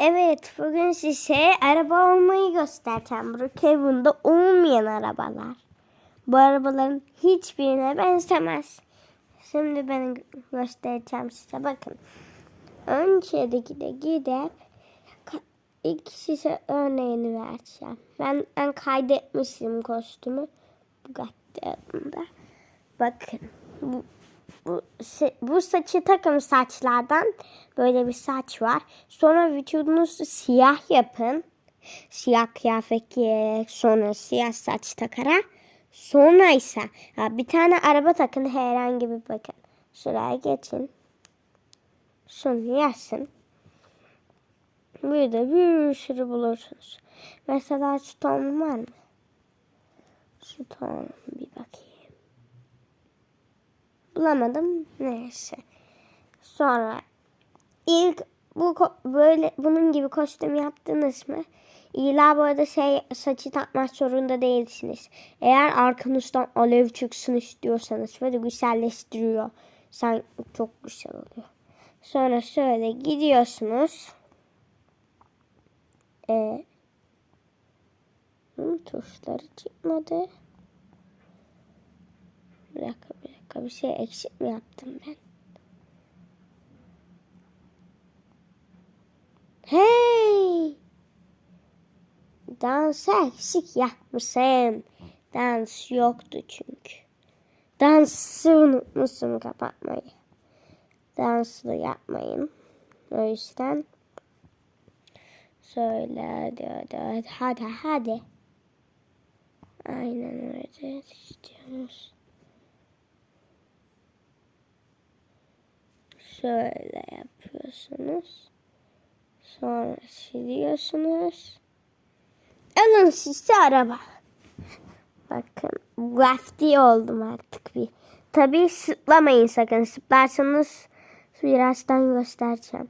Evet, bugün size araba olmayı göstereceğim. Brookhaven'da olmayan arabalar. Bu arabaların hiçbirine benzemez. Şimdi ben göstereceğim size. Bakın. Öncedeki de gidip ilk size örneğini vereceğim. Ben, ben kaydetmişim kostümü. Bugatti adında. Bakın. Bu, bu, bu saçı takım saçlardan böyle bir saç var. Sonra vücudunuzu siyah yapın. Siyah kıyafet giyerek sonra siyah saç takarak. Sonra ise bir tane araba takın herhangi bir bakın. Şuraya geçin. Şunu yazsın. Burada bir sürü bulursunuz. Mesela şu ton var mı? Şu ton bir bakayım. Bulamadım. Neyse. Sonra ilk bu böyle bunun gibi kostüm yaptınız mı? İlla bu arada şey saçı takmak zorunda değilsiniz. Eğer arkanızdan alev çıksın istiyorsanız böyle güzelleştiriyor. Sen çok güzel oluyor. Sonra şöyle gidiyorsunuz. E, hı, tuşları çıkmadı. Bir dakika bir şey eksik mi yaptım ben? Hey! Dans eksik yapmışsın. Dans yoktu çünkü. Dansı unutmuşsun kapatmayı. Dansı da yapmayın. O yüzden söyle hadi hadi hadi hadi. Aynen öyle istiyoruz. Şöyle yapıyorsunuz. Sonra siliyorsunuz. Alın size araba. Bakın Bugatti oldum artık bir. Tabii sıplamayın sakın. Sıplarsanız birazdan göstereceğim.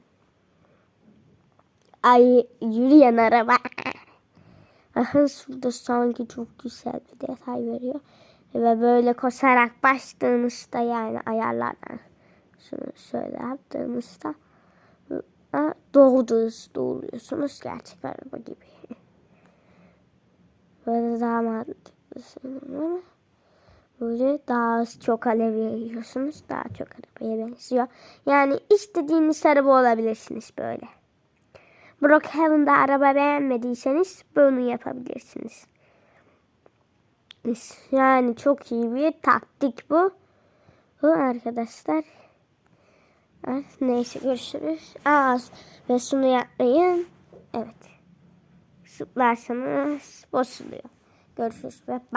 Ay yürüyen araba. Bakın şurada sanki çok güzel bir detay veriyor. Ve böyle koşarak başladığınızda yani ayarlardan şunu şöyle yaptığınızda ha, doğru oluyorsunuz gerçek araba gibi. Böyle daha mantıklı sanırım böyle daha az çok alev yayıyorsunuz. Daha çok arabaya benziyor. Yani istediğiniz araba olabilirsiniz böyle. Brookhaven'da araba beğenmediyseniz bunu yapabilirsiniz. Yani çok iyi bir taktik bu. Bu arkadaşlar. Neyse görüşürüz. Aa, ve şunu yapmayın. Evet. Zıplarsanız bozuluyor. Görüşürüz ve.